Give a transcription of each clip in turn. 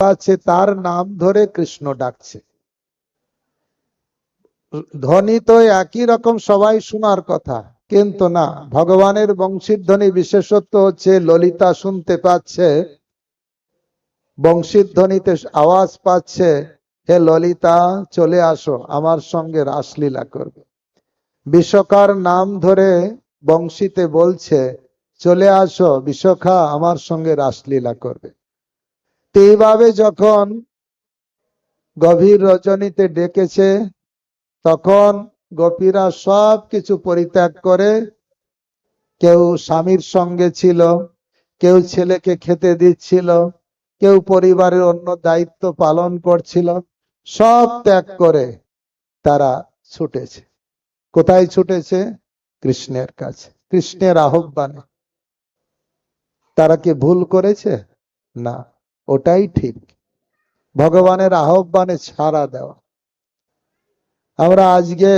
আছে, তার নাম ধরে কৃষ্ণ ডাকছে। ধ্বনি তো একই রকম, সবাই শোনার কথা। কিন্তু না, ভগবানের বংশীর ধ্বনি বিশেষত্ব হচ্ছে, ললিতা শুনতে পাচ্ছে, বংশীর ধ্বনিতে আওয়াজ পাচ্ছে, হে ললিতা, চলে আসো, আমার সঙ্গে রাসলীলা করবে। বিশ্বকার নাম ধরে বংশীতে বলছে, চলে আসো বিশ্বখা আমার সঙ্গে রাসলীলা করবে। এইভাবে যখন গভীর রজনীতে ডেকেছে, তখন গোপীরা সব কিছু পরিত্যাগ করে কেউ স্বামীর সঙ্গে ছিল, কেউ ছেলেকে খেতে দিচ্ছিল, কেউ পরিবারের অন্য দায়িত্ব পালন করছিল, সব ত্যাগ করে তারা ছুটেছে। কোথায় ছুটেছে? কৃষ্ণের কাছে, কৃষ্ণের আহ্বানে। তারা কি ভুল করেছে? না। ওটাই ঠিক। ভগবানের আহ্বানে ছাড়া দেওয়া। আমরা আজকে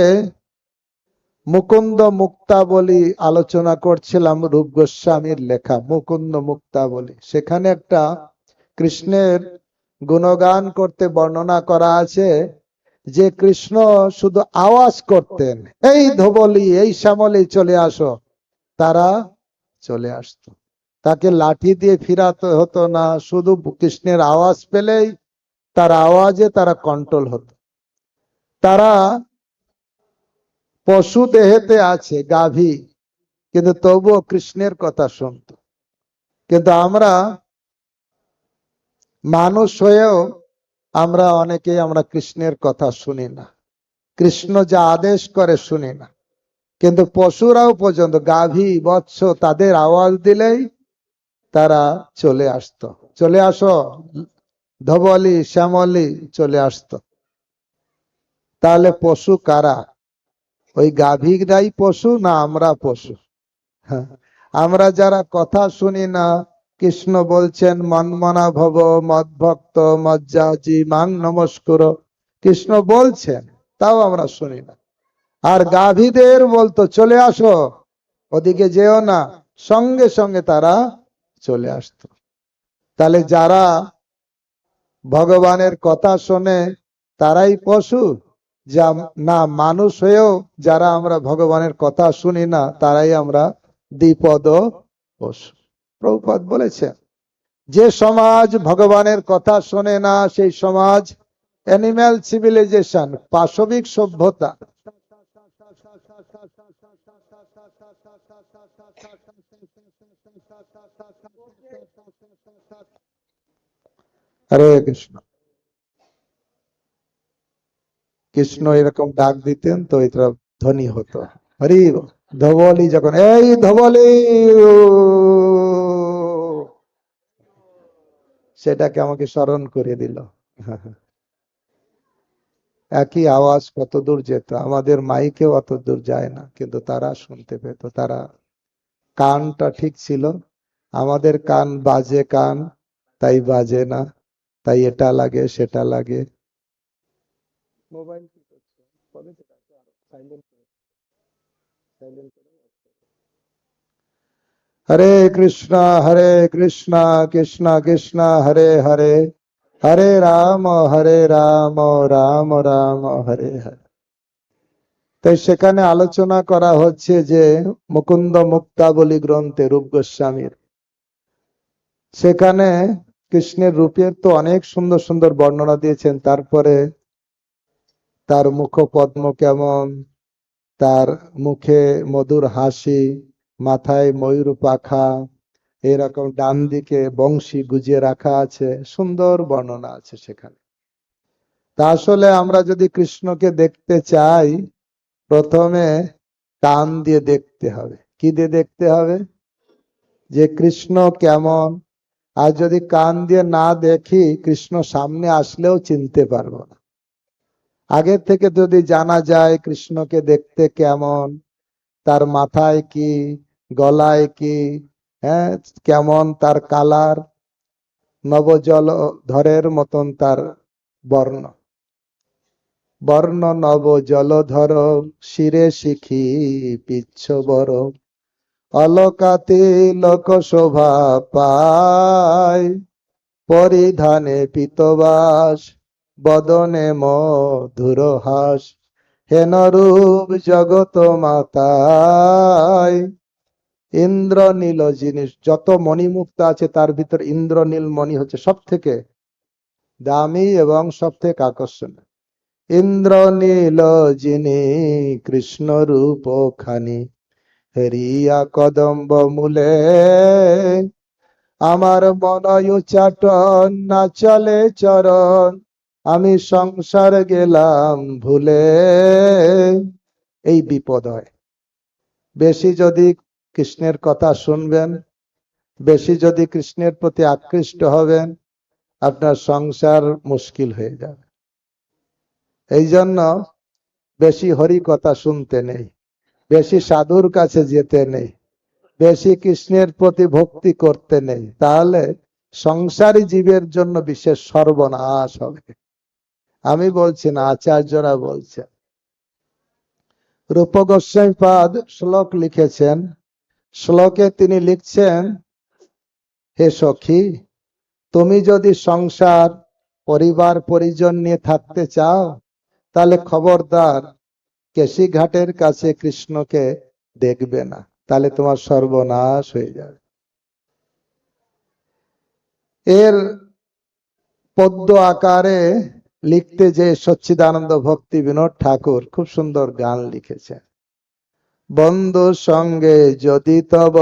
মুকুন্দ মুক্তাবলী আলোচনা করছিলাম রূপ গোস্বামীর লেখা মুকুন্দ মুক্তাবলী সেখানে একটা কৃষ্ণের গুণগান করতে বর্ণনা করা আছে যে কৃষ্ণ শুধু আওয়াজ করতেন, এই ধবলি, এই শ্যামলি, চলে আসো। তারা চলে আসতো। তাকে লাঠি দিয়ে ফিরাতে হতো না, শুধু কৃষ্ণের আওয়াজ পেলেই তার আওয়াজে তারা কন্ট্রোল হতো। তারা পশু দেহেতে আছে, গাভী, কিন্তু তবুও কৃষ্ণের কথা শুনত। কিন্তু আমরা মানুষ হয়েও আমরা অনেকে আমরা কৃষ্ণের কথা শুনি না। কৃষ্ণ যা আদেশ করে শুনি না। কিন্তু পশুরাও পর্যন্ত গাভী, বৎস তাদের আওয়াজ দিলেই তারা চলে আসতো। চলে আসো ধবলি শ্যামলি চলে আসতো। তাহলে পশু কারা? ওই গাভীরাই পশু না আমরা পশু? হ্যাঁ, আমরা যারা কথা শুনি না কৃষ্ণ বলছেন মনমনা ভব মদভক্ত মজ্জাজি মাং নমস্কুর। কৃষ্ণ বলছেন তাও আমরা শুনি না। আর গাভীদের বলতো চলে আসো ওদিকে যেও না। সঙ্গে সঙ্গে তারা চলে আসতো। তাহলে যারা ভগবানের কথা শোনে, তারাই পশু? যা না, মানুষ হয়েও যারা আমরা ভগবানের কথা শুনি না, তারাই আমরা দ্বিপদ পশু। প্রভুপাদ বলেছেন, যে সমাজ ভগবানের কথা শোনে না, সেই সমাজ অ্যানিম্যাল সিভিলাইজেশন পাশবিক সভ্যতা। হরে কৃষ্ণ। কৃষ্ণ এরকম ডাক দিতেন তো এটা ধ্বনি হতো। হরি ধবলি যখন, এই ধবলি সেটাকে আমাকে স্মরণ করে দিল। একই আওয়াজ কত দূর যেত, আমাদের মাইকেও অত দূর যায় না, কিন্তু তারা শুনতে পেত, তারা কানটা ঠিক ছিল। আমাদের কান বাজে কান, তাই বাজে না। তাই এটা লাগে সেটা লাগে। মোবাইল কি করছে কবে থেকে সাইলেন্ট সাইলেন্ট হরে কৃষ্ণ হরে কৃষ্ণ কৃষ্ণ কৃষ্ণ হরে হরে। হরে রাম হরে রাম রাম রাম হরে হরে। তাই সেখানে আলোচনা করা হচ্ছে যে মুকুন্দ মুক্তাবলী গ্রন্থে রূপ গোস্বামীর সেখানে কৃষ্ণের রূপের তো অনেক সুন্দর সুন্দর বর্ণনা দিয়েছেন, তারপরে তার মুখ পদ্ম কেমন, তার মুখে মধুর হাসি, মাথায় ময়ূর পাখা, এরকম ডান দিকে বংশী গুজিয়ে রাখা আছে, সুন্দর বর্ণনা আছে সেখানে। তা আসলে আমরা যদি কৃষ্ণকে দেখতে চাই, প্রথমে টান দিয়ে দেখতে হবে। কি দিয়ে দেখতে হবে? যে কৃষ্ণ কেমন আর যদি কান দিয়ে না দেখি, কৃষ্ণ সামনে আসলেও চিনতে পারব না। আগের থেকে যদি জানা যায় কৃষ্ণকে দেখতে কেমন, তার মাথায় কি, গলায় কি হ্যাঁ কেমন তার কালার, নবজল ধরের মতন তার বর্ণ। বর্ণ নব জলধর শিরে শিখি, পিচ্ছ বড় অলকাতে লোক শোভা পায়, পরিধানে পিতবাস, বদনে মধুর হাস হেনরূপ জগত মাতায়। ইন্দ্রনীল জিনিস, যত মণিমুক্ত আছে তার ভিতর ইন্দ্রনীল মণি হচ্ছে সব থেকে দামি এবং সব থেকে আকর্ষণীয় ইন্দ্রনীল যিনি কৃষ্ণ রূপ খানি হেরিয়া কদম্ব মূলে আমার মনয় চাটন না চলে চরণ, আমি সংসার গেলাম ভুলে। এই বিপদ হয়। বেশি যদি কৃষ্ণের কথা শুনবেন, বেশি যদি কৃষ্ণের প্রতি আকৃষ্ট হবেন, আপনার সংসার মুশকিল হয়ে যাবে। এই জন্য বেশি হরি কথা শুনতে নেই। বেশি সাধুর কাছে যেতে নেই, বেশি কৃষ্ণের প্রতি ভক্তি করতে নেই, তাহলে সংসারী জীবের জন্য বিশেষ সর্বনাশ হবে। আমি বলছি না, আচার্যরা বলছেন। রূপ গোস্বাই পাদ শ্লোক লিখেছেন। শ্লোকে তিনি লিখছেন, হে সখী, তুমি যদি সংসার, পরিবার, পরিজন নিয়ে থাকতে চাও, তাহলে খবরদার কেশি ঘাটের কাছে কৃষ্ণকে দেখবে না, তাহলে তোমার সর্বনাশ হয়ে যাবে। এর পদ্য আকারে লিখতে যে সচ্চিদানন্দ ভক্তি বিনোদ ঠাকুর, খুব সুন্দর গান লিখেছেন বন্ধু সঙ্গে যদি তব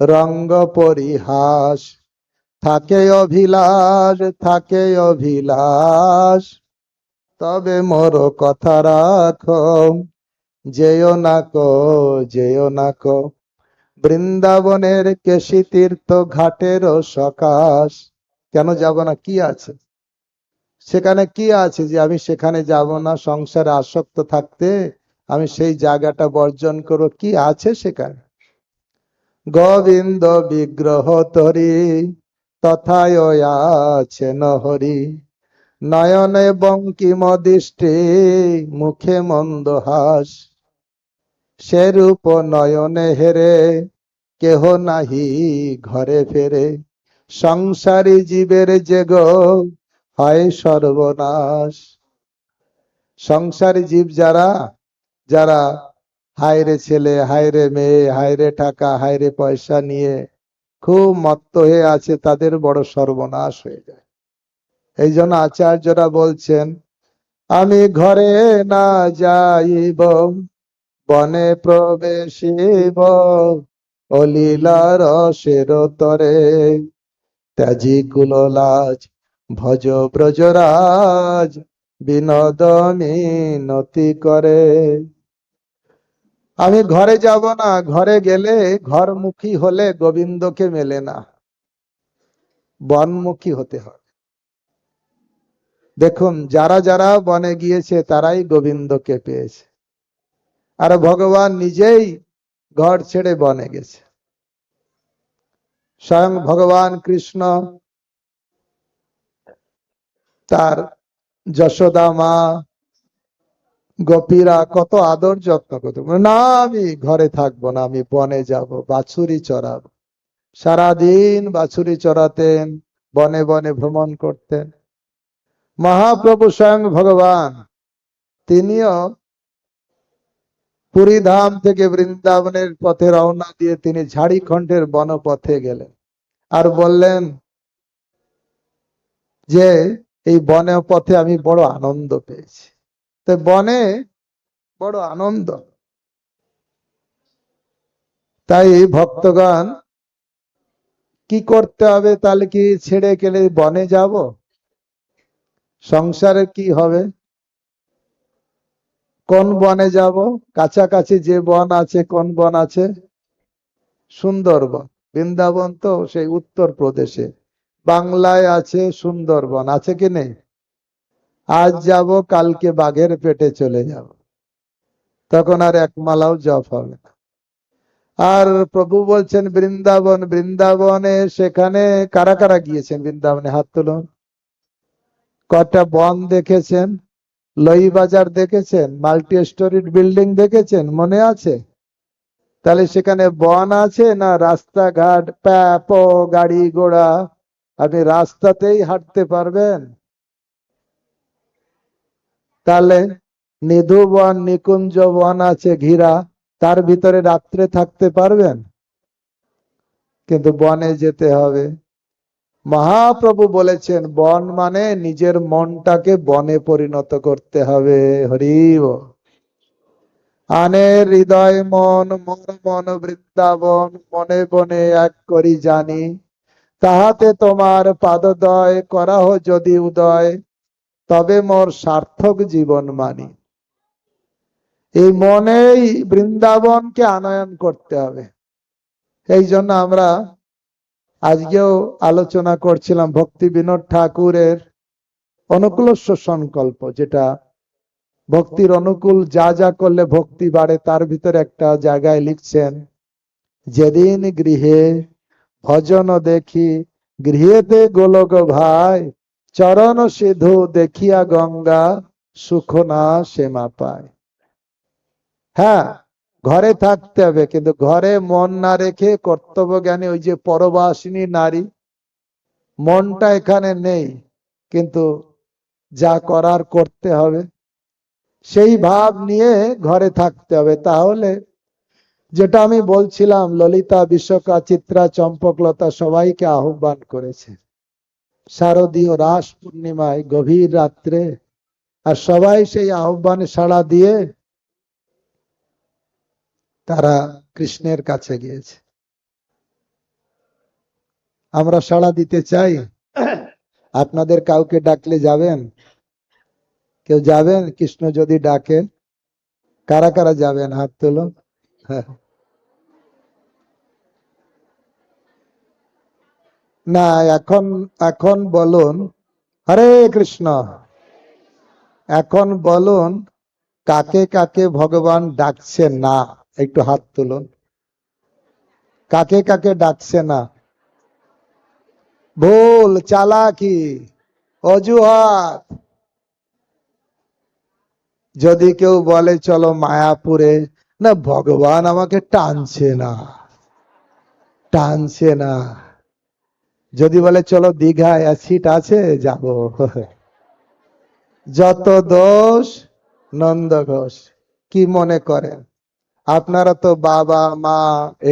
রঙ্গ পরিহাস, থাকে অভিলাষ থাকে অভিলাষ। তবে মোর কথা রাখো। যেও না কো যেও না কো বৃন্দাবনের কেশি তীর্থ ঘাটের সকাশ। কেন যাব না? কি আছে? সেখানে কি আছে যে আমি সেখানে যাব না? সংসারে আসক্ত থাকতে আমি সেই জায়গাটা বর্জন করব। কি আছে সেখানে? গোবিন্দ বিগ্রহ তরি, তথায় আছে নহরি। নয়নে বঙ্কিম দৃষ্টি মুখে মন্দ হাস। সেরূপ নয়নে হেরে, কেহ নাহি ঘরে ফেরে। সংসারী জীবের যে গো হয় সর্বনাশ। সংসারী জীব যারা যারা হায়রে ছেলে, হায়রে মেয়ে, হায়রে টাকা, হায়রে পয়সা নিয়ে খুব মত্ত হয়ে আছে, তাদের বড় সর্বনাশ হয়ে যায়। এই জন্য আচার্যরা বলছেন, আমি ঘরে না যাইব, বনে প্রবেশিব অলীলা রসের তরে। ত্যাজি কুললাজ, ভজ ব্রজরাজ বিনোদ মিনতি করে। আমি ঘরে যাব না, ঘরে গেলে ঘরমুখী হলে গোবিন্দকে মেলে না। বনমুখী হতে হবে দেখুন, যারা যারা বনে গিয়েছে, তারাই গোবিন্দকে পেয়েছে। আর ভগবান নিজেই ঘর ছেড়ে বনে গেছে। স্বয়ং ভগবান কৃষ্ণ তার যশোদা মা, গোপীরা কত আদর যত্ন করত। না, আমি ঘরে থাকব না, আমি বনে যাব, বাছুরি চড়াবো। সারাদিন বাছুরি চড়াতেন, বনে বনে ভ্রমণ করতেন। মহাপ্রভু স্বয়ং ভগবান। তিনিও পুরী ধাম থেকে বৃন্দাবনের পথে রওনা দিয়ে তিনি ঝাড়িখণ্ডের বনপথে গেলেন আর বললেন যে, এই বনে পথে আমি বড় আনন্দ পেয়েছি। তো বনে বড় আনন্দ। তাই ভক্তগণ কি করতে হবে তাহলে কি ছেড়ে গেলে বনে যাব? সংসারে কি হবে? কোন বনে যাব? কাছাকাছি যে বন আছে, কোন বন আছে? সুন্দরবন। বৃন্দাবন তো সেই উত্তর প্রদেশে। বাংলায় আছে সুন্দরবন। আছে কি নেই? আজ যাব, কালকে বাঘের পেটে চলে যাব। তখন আর এক মালাও জপ হবে না। আর প্রভু বলছেন, বৃন্দাবন, বৃন্দাবনে সেখানে কারা কারা গিয়েছেন? বৃন্দাবনে হাত তুলুন। কটা বন দেখেছেন? লই বাজার দেখেছেন? মাল্টি স্টোরিড বিল্ডিং দেখেছেন? মনে আছে? তাহলে সেখানে বন আছে না রাস্তাঘাট প্যাপ গাড়ি ঘোড়া? আপনি রাস্তাতেই হাঁটতে পারবেন। তাহলে নিধু বন, নিকুঞ্জ বন আছে ঘিরা, তার ভিতরে রাত্রে থাকতে পারবেন? কিন্তু বনে যেতে হবে। মহাপ্রভু বলেছেন, বন মানে নিজের মনটাকে বনে পরিণত করতে হবে। হরিব আনের হৃদয় মন মন মন, বৃন্দাবন মনে বনে এক করি জানি। তাহাতে তোমার পাদদয় করাহ যদি উদয়, তবে মোর সার্থক জীবন মানি। এই মনেই বৃন্দাবনকে আনয়ন করতে হবে। এই জন্য আমরা আজকেও আলোচনা করছিলাম ভক্তি বিনোদ ঠাকুরের অনুকূল সংকল্প, যেটা ভক্তির অনুকূল যা যা করলে ভক্তি বাড়ে তার ভিতরে একটা জায়গায় লিখছেন, যেদিন গৃহে ভজন দেখি, গৃহেতে গোলক ভাই, চরণ সিধু দেখিয়া গঙ্গা সুখ না সেমা পায়। হ্যাঁ ঘরে থাকতে হবে, কিন্তু ঘরে মন না রেখে কর্তব্য জ্ঞানী ওই যে পরবাসিনী নারী, মনটা এখানে নেই, কিন্তু যা করার করতে হবে, সেই ভাব নিয়ে ঘরে থাকতে হবে। তাহলে যেটা আমি বলছিলাম, ললিতা বিশ্বকা চিত্রা চম্পকলতা সবাইকে আহ্বান করেছে। শারদীয় রাস পূর্ণিমায় গভীর রাত্রে, আর সবাই সেই আহ্বানে সাড়া দিয়ে তারা কৃষ্ণের কাছে গিয়েছে। আমরা সাড়া দিতে চাই। আপনাদের কাউকে ডাকলে যাবেন? কেউ যাবেন? কৃষ্ণ যদি ডাকে, কারা কারা যাবেন? হাত তুলো। হ্যাঁ। না, এখন এখন বলুন, হরে কৃষ্ণ। এখন বলুন, কাকে কাকে ভগবান ডাকছে না? একটু হাত তুলুন। কাকে কাকে ডাকছে না? ভুল, চালাকি, অজুহাত। যদি কেউ বলে, চলো মায়াপুরে, না, ভগবান আমাকে টানছে না। টানছে না। যদি বলে, চলো দীঘায় সিট আছে, যাব। যত দোষ নন্দ ঘোষ, কি মনে করেন? আপনারা তো বাবা, মা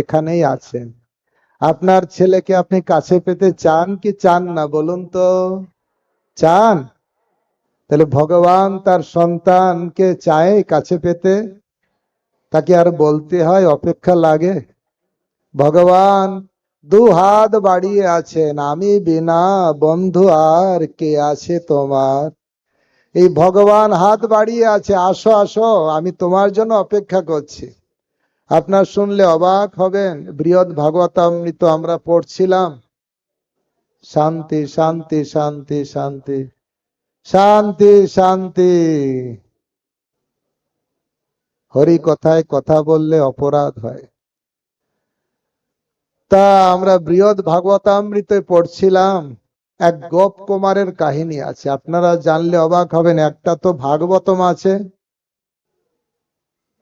এখানেই আছেন। আপনার ছেলেকে আপনি কাছে পেতে চান কি চান না, বলুন তো? চান? তাহলে ভগবান তার সন্তানকে চায় কাছে পেতে? তাকে আর বলতে হয় অপেক্ষা লাগে। ভগবান দু হাত বাড়িয়ে আছেন, আমি বিনা বন্ধু আর কে আছে তোমার? এই ভগবান হাত বাড়িয়ে আছে, আসো আসো, আমি তোমার জন্য অপেক্ষা করছি। আপনার শুনলে অবাক হবেন, বৃহৎ ভাগবতামৃত আমরা পড়ছিলাম। শান্তি শান্তি শান্তি শান্তি শান্তি শান্তি। হরি কথায় কথা বললে অপরাধ হয়। তা আমরা বৃহৎ ভাগবতামৃতে পড়ছিলাম, এক গোপ কুমারের কাহিনী আছে। আপনারা জানলে অবাক হবেন, একটা তো ভাগবতম আছে,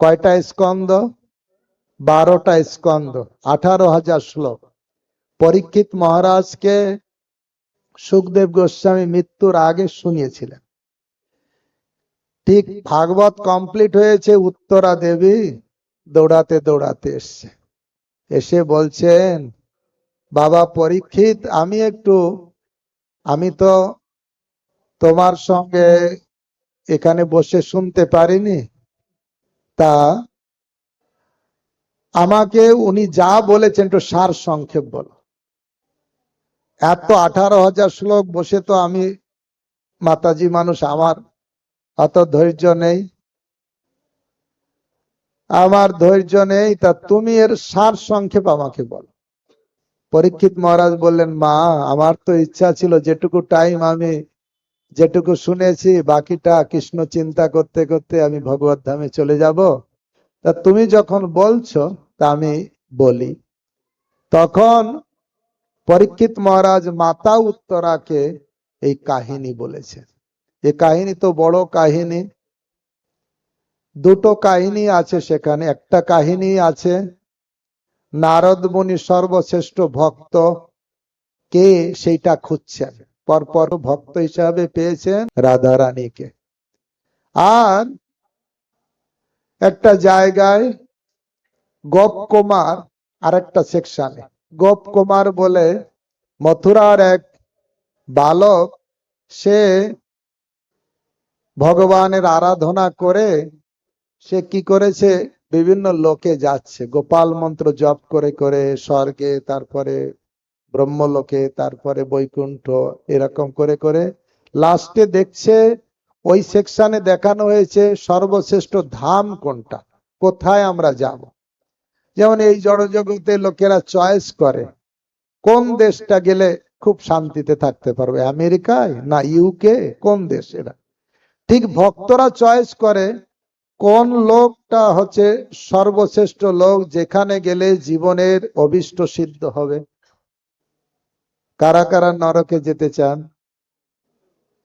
কয়টা স্কন্দ বারোটা স্কন্দ আঠারো হাজার শ্লোক। পরীক্ষিত মহারাজকে সুখদেব গোস্বামী মৃত্যুর আগে শুনিয়েছিলেন। ঠিক ভাগবত কমপ্লিট হয়েছে, উত্তরা দেবী দৌড়াতে দৌড়াতে এসছে। এসে বলছেন, বাবা পরীক্ষিত, আমি একটু, আমি তো তোমার সঙ্গে এখানে বসে শুনতে পারিনি। তা আমাকে উনি যা বলেছেন একটু সার সংক্ষেপ বলো। এত আঠারো হাজার শ্লোক বসে তো আমি মাতাজি মানুষ, আমার অত ধৈর্য নেই। আমার ধৈর্য নেই, তা তুমি এর সার সংক্ষেপ আমাকে বলো। পরীক্ষিত মহারাজ বললেন, মা, আমার তো ইচ্ছা ছিল যেটুকু টাইম আমি যেটুকু শুনেছি, বাকিটা কৃষ্ণ চিন্তা করতে করতে আমি ভগবত ধামে চলে যাব। তা তুমি যখন বলছো তা আমি বলি। তখন পরীক্ষিত মহারাজ মাতা উত্তরাকে এই কাহিনী বলেছে এই কাহিনী তো বড় কাহিনী। দুটো কাহিনী আছে সেখানে। একটা কাহিনী আছে, নারদ মুনি সর্বশ্রেষ্ঠ ভক্ত, কে সেইটা খুঁজছেন। পরপর ভক্ত হিসাবে পেয়েছেন রাধা রানীকে আর একটা জায়গায় গোপ কুমার আর একটা সেকশনে গোপ কুমার বলে, মথুরার এক বালক, সে ভগবানের আরাধনা করে, সে কি করেছে? বিভিন্ন লোকে যাচ্ছে। গোপাল মন্ত্র জপ করে করে স্বর্গে, তারপরে ব্রহ্মলোকে, তারপরে বৈকুণ্ঠ, এরকম করে করে লাস্টে দেখছে, ওই সেকশনে দেখানো হয়েছে সর্বশ্রেষ্ঠ ধাম কোনটা? কোথায় আমরা যাব? যেমন এই জড়জগতে লোকেরা চয়েস করে কোন দেশটা গেলে খুব শান্তিতে থাকতে পারবে আমেরিকায় না ইউকে কোন দেশ এরা? ঠিক ভক্তরা চয়েস করে কোন লোকটা হচ্ছে সর্বশ্রেষ্ঠ লোক যেখানে গেলে জীবনের অভিষ্ট সিদ্ধ হবে। কারা কারা নরকে যেতে চান?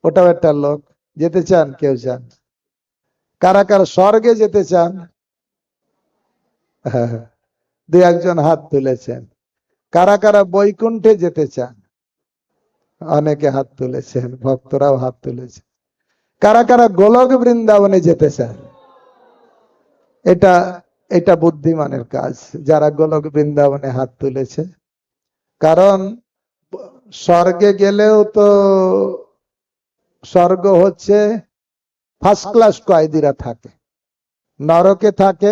ওটাও একটা লোক। যেতে চান কেউ চান? কারা কারা স্বর্গে যেতে চান? হ্যাঁ, দু একজন হাত তুলেছেন। কারা কারা বৈকুণ্ঠে যেতে চান? অনেকে হাত তুলেছেন, ভক্তরাও হাত তুলেছেন। কারা কারা গোলক বৃন্দাবনে যেতে চান? এটা এটা বুদ্ধিমানের কাজ, যারা গোলক বৃন্দাবনে হাত তুলেছে। কারণ, স্বর্গে গেলেও তো স্বর্গ হচ্ছে ফার্স্ট ক্লাস কয়েদিরা থাকে, নরকে থাকে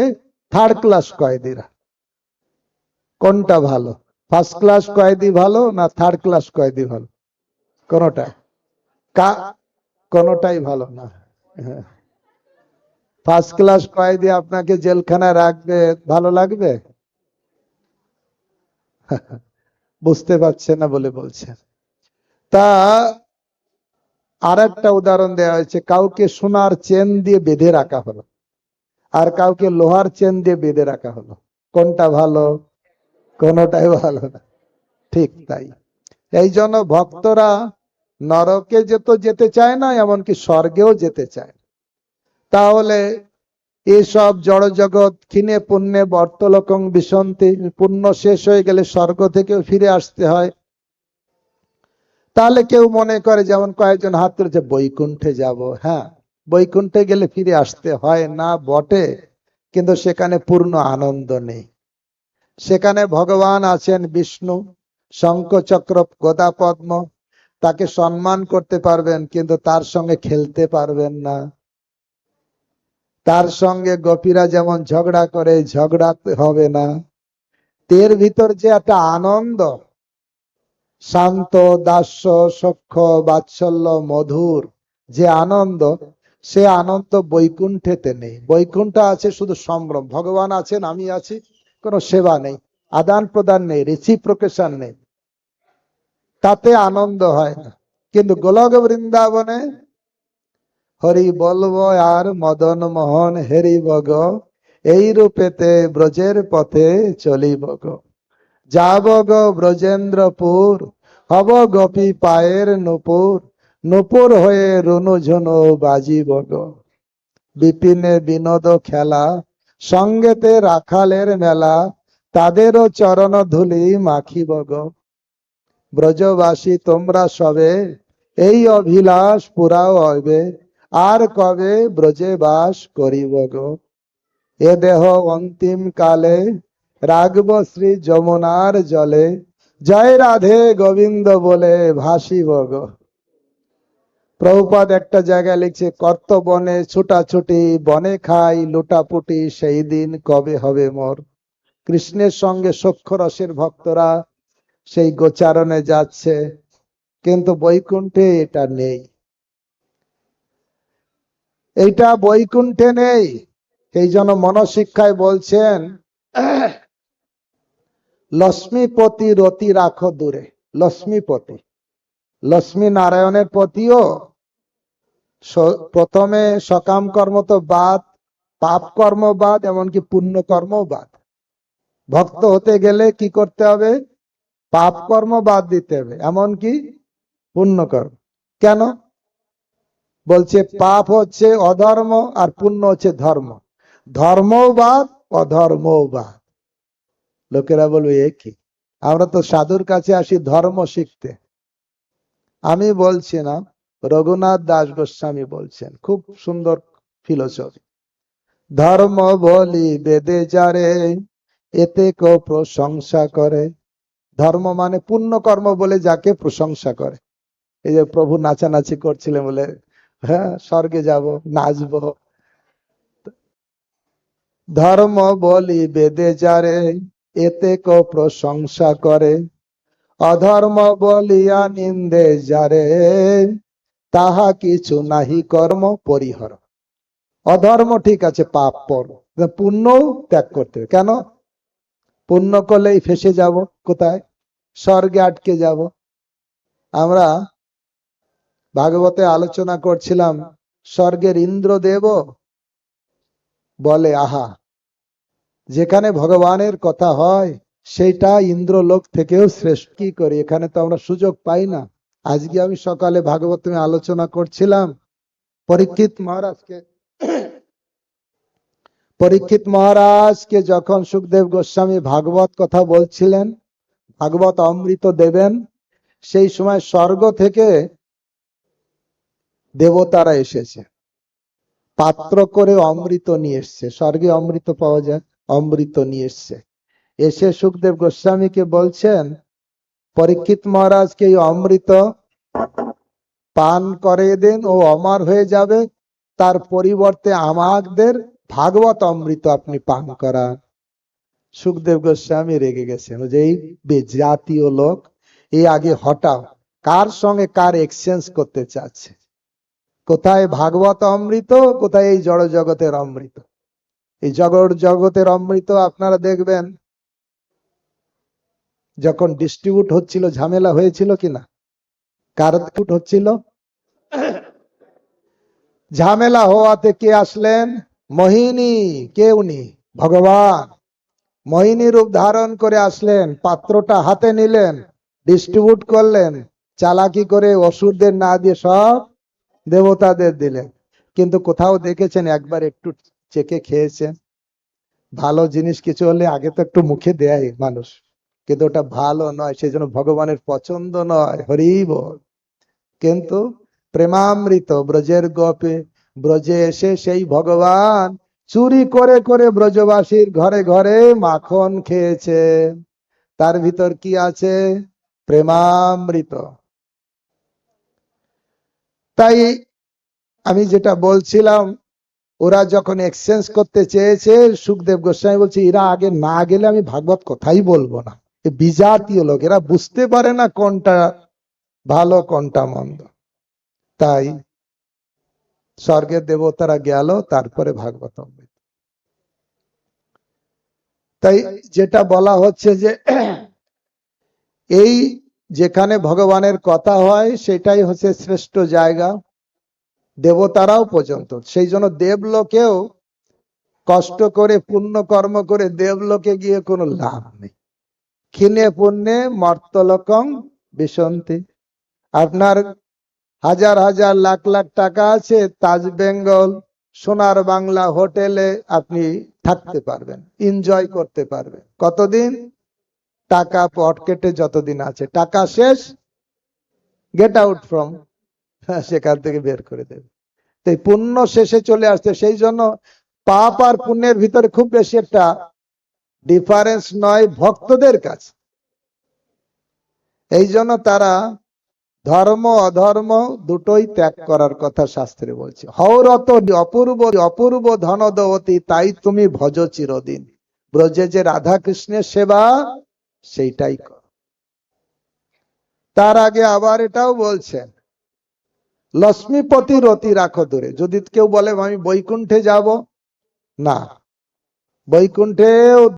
থার্ড ক্লাস কয়েদিরা। কোনটা ভালো? ফার্স্ট ক্লাস কয়েদি ভালো না থার্ড ক্লাস কয়েদি ভালো? কোনটা? কা কোনটাই ভালো না। ফার্স্ট ক্লাস কয়েদি আপনাকে জেলখানায় রাখবে, ভালো লাগবে? বুঝতে পারছে না বলে বলছেন তা আর একটা উদাহরণ দেওয়া হয়েছে, কাউকে সোনার চেন দিয়ে বেঁধে রাখা হলো, আর কাউকে লোহার চেন দিয়ে বেঁধে রাখা হলো, কোনটা ভালো? কোনটাই ভালো না। ঠিক তাই। এই জন্য ভক্তরা নরকে যেত যেতে চায় না, এমনকি স্বর্গেও যেতে চায় তাহলে এসব জড় জগৎ ক্ষীণে পুণ্যে বর্তলকং বিসন্তি পুণ্য শেষ হয়ে গেলে স্বর্গ থেকেও ফিরে আসতে হয়। তাহলে কেউ মনে করে যেমন কয়েকজন হাত তুলেছে বৈকুণ্ঠে যাব। হ্যাঁ বৈকুণ্ঠে গেলে ফিরে আসতে হয় না, বটে। কিন্তু সেখানে পূর্ণ আনন্দ নেই। সেখানে ভগবান আছেন বিষ্ণু, শঙ্খ চক্র, গদা পদ্ম। তাকে সম্মান করতে পারবেন, কিন্তু তার সঙ্গে খেলতে পারবেন না। তার সঙ্গে গোপীরা যেমন ঝগড়া করে, ঝগড়া হবে না। তের ভিতর যে একটা আনন্দ, শান্ত, দাস্য সক্ষ বাৎসল্য, মধুর যে আনন্দ, সে আনন্দ বৈকুণ্ঠেতে নেই। বৈকুণ্ঠ আছে শুধু সম্ভ্রম। ভগবান আছেন, আমি আছি। কোনো সেবা নেই, আদান প্রদান নেই রেসিপ্রোকেশন নেই। তাতে আনন্দ হয় না। কিন্তু গোলক বৃন্দাবনে হরি বলব আর মদন মোহন হেরিব গো এই রূপেতে ব্রজের পথে চলিব গো। যাব গো ব্রজেন্দ্রপুর, হব গোপী পায়ের নুপুর নুপুর হয়ে রুনু ঝুনু বাজিব গো। বিপিনে বিনোদ খেলা সঙ্গেতে রাখালের মেলা, তাদেরও চরণ ধুলি মাখিব গো। ব্রজবাসী, তোমরা সবে এই অভিলাষ পুরাও হবে আর কবে ব্রজে বাস করিব গো? এ দেহ অন্তিম কালে রাগব শ্রী যমুনার জলে, জয় রাধে গোবিন্দ বলে ভাসিব গো। প্রভুপাদ একটা জায়গায় লিখছে, কর্ত বনে ছুটাছুটি, বনে খাই, লুটাপুটি, সেই দিন কবে হবে মোর? কৃষ্ণের সঙ্গে সখ্য রসের ভক্তরা সেই গোচারণে যাচ্ছে, কিন্তু বৈকুণ্ঠে এটা নেই। এইটা বৈকুণ্ঠে নেই। এই জন্য মনশিক্ষায় বলছেন, লক্ষ্মীপতি রতি রাখো দূরে, লক্ষ্মীপতি লক্ষ্মী নারায়ণের পতিও প্রথমে সকাম কর্ম তো বাদ, পাপ কর্ম বাদ, এমনকি পুণ্য কর্ম বাদ। ভক্ত হতে গেলে কি করতে হবে? পাপ কর্ম বাদ দিতে হবে, এমনকি পুণ্য কর্ম। কেন? বলছে পাপ হচ্ছে অধর্ম আর পুণ্য হচ্ছে ধর্ম। ধর্মও বাদ, অধর্মও বাদ। লোকেরা বলবে, এ কি? আমরা তো সাধুর কাছে আসি ধর্ম শিখতে। আমি বলছি না রঘুনাথ দাস গোস্বামী বলছেন, খুব সুন্দর ফিলোসফি ধর্ম বলি বেদে যারে, এতে কেউ প্রশংসা করে। ধর্ম মানে পুণ্য কর্ম বলে যাকে প্রশংসা করে। এই যে প্রভু নাচানাচি করছিলেন বলে হ্যাঁ স্বর্গে যাব, নাচবো। ধর্ম বলি বেদে যারে, এতে কো প্রশংসা করে। অধর্ম বলিয়া নিন্দে যারে তাহা কিছু নাহি কর্ম, পরিহর। অধর্ম ঠিক আছে, পাপ পর। পুণ্য ত্যাগ করতে হবে। কেন? পুণ্য করলেই ফেসে যাব কোথায়? স্বর্গে আটকে যাব। আমরা ভাগবতে আলোচনা করছিলাম, স্বর্গের ইন্দ্রদেব বলে, আহা, যেখানে ভগবানের কথা হয় সেটা ইন্দ্রলোক থেকেও শ্রেষ্ঠ। কি করি? এখানে তো আমরা সুযোগ পাই না। আজকে আমি সকালে ভাগবত আলোচনা করছিলাম। পরীক্ষিত মহারাজকে পরীক্ষিত মহারাজকে যখন সুখদেব গোস্বামী ভাগবত কথা বলছিলেন, ভাগবত অমৃত দেবেন, সেই সময় স্বর্গ থেকে দেবতারা এসেছে। পাত্র করে অমৃত নিয়ে এসছে। স্বর্গে অমৃত পাওয়া যায়, অমৃত নিয়ে এসছে। এসে সুখদেব গোস্বামীকে বলছেন পরীক্ষিত মহারাজকে এই অমৃত পান করে দেন ও অমর হয়ে যাবে, তার পরিবর্তে আমাদের ভাগবত অমৃত আপনি পান করান। সুখদেব গোস্বামী রেগে গেছেন যে এই জাতীয় লোক এই আগে হটাও, কার সঙ্গে কার এক্সচেঞ্জ করতে চাচ্ছে? কোথায় ভাগবত অমৃত, কোথায় এই জড় জগতের অমৃত? এই জগৎ জগতের অমৃত আপনারা দেখবেন যখন ডিস্ট্রিবিউট হচ্ছিল, ঝামেলা হয়েছিল কিনা? কার distribute হচ্ছিল? ঝামেলা হওয়াতে কে আসলেন? মোহিনী, কে উনি? ভগবান। মোহিনী রূপ ধারণ করে আসলেন, পাত্রটা হাতে নিলেন ডিস্ট্রিবিউট করলেন, চালাকি করে অসুরদের না দিয়ে সব দেবতাদের দিলেন। কিন্তু কোথাও দেখেছেন, একবার একটু চেকে খেয়েছেন? ভালো জিনিস কিছু হলে আগে তো একটু মুখে দেয় মানুষ। কিন্তু ওটা ভালো নয় সেই জন্য ভগবানের পছন্দ নয়। হরি বল। কিন্তু প্রেমামৃত ব্রজের গপে, ব্রজে এসে সেই ভগবান চুরি করে করে ব্রজবাসীর ঘরে ঘরে মাখন খেয়েছে। তার ভিতর কি আছে? প্রেমামৃত। তাই আমি যেটা বলছিলাম, ওরা যখন এক্সচেঞ্জ করতে চেয়েছে, সুখদেব গোস্বামী বলছে, এরা আগে না গেলে আমি ভাগবত কথাই বলব না। বিজাতীয় লোক, এরা বুঝতে পারে না কোনটা ভালো, কোনটা মন্দ। তাই স্বর্গের দেবতারা গেল, তারপরে ভাগবত তাই যেটা বলা হচ্ছে যে, এই যেখানে ভগবানের কথা হয়, সেটাই হচ্ছে শ্রেষ্ঠ জায়গা। দেবতারাও পর্যন্ত। সেই জন্য দেবলোকেও কষ্ট করে পুণ্য কর্ম করে দেবলোকে গিয়ে কোনো লাভ নেই। ক্ষীণে পুণ্যে মর্তলোকম বিসন্তি আপনার হাজার হাজার লাখ লাখ টাকা আছে তাজ বেঙ্গল সোনার বাংলা হোটেলে আপনি থাকতে পারবেন এনজয় করতে পারবেন। কতদিন? টাকা পটকেটে যতদিন আছে। টাকা শেষ গেট আউট ফ্রম সেখান থেকে বের করে দেবে। তাই পুণ্য শেষে চলে আসছে, সেই জন্য পাপ আর পুণ্যের ভিতরে খুব বেশি একটা ডিফারেন্স নয় ভক্তদের কাছে। এই জন্য তারা ধর্ম, অধর্ম দুটোই ত্যাগ করার কথা শাস্ত্রে বলছে। হৌরত অপূর্ব অপূর্ব ধনদবতী তাই তুমি ভজ চিরদিন। ব্রজে যে রাধা কৃষ্ণের সেবা, সেইটাই কর। তার আগে আবার এটাও বলছেন, লক্ষ্মীপতি রতি রাখো দূরে। যদি কেউ বলে, আমি বৈকুণ্ঠে যাব। না, বৈকুণ্ঠেও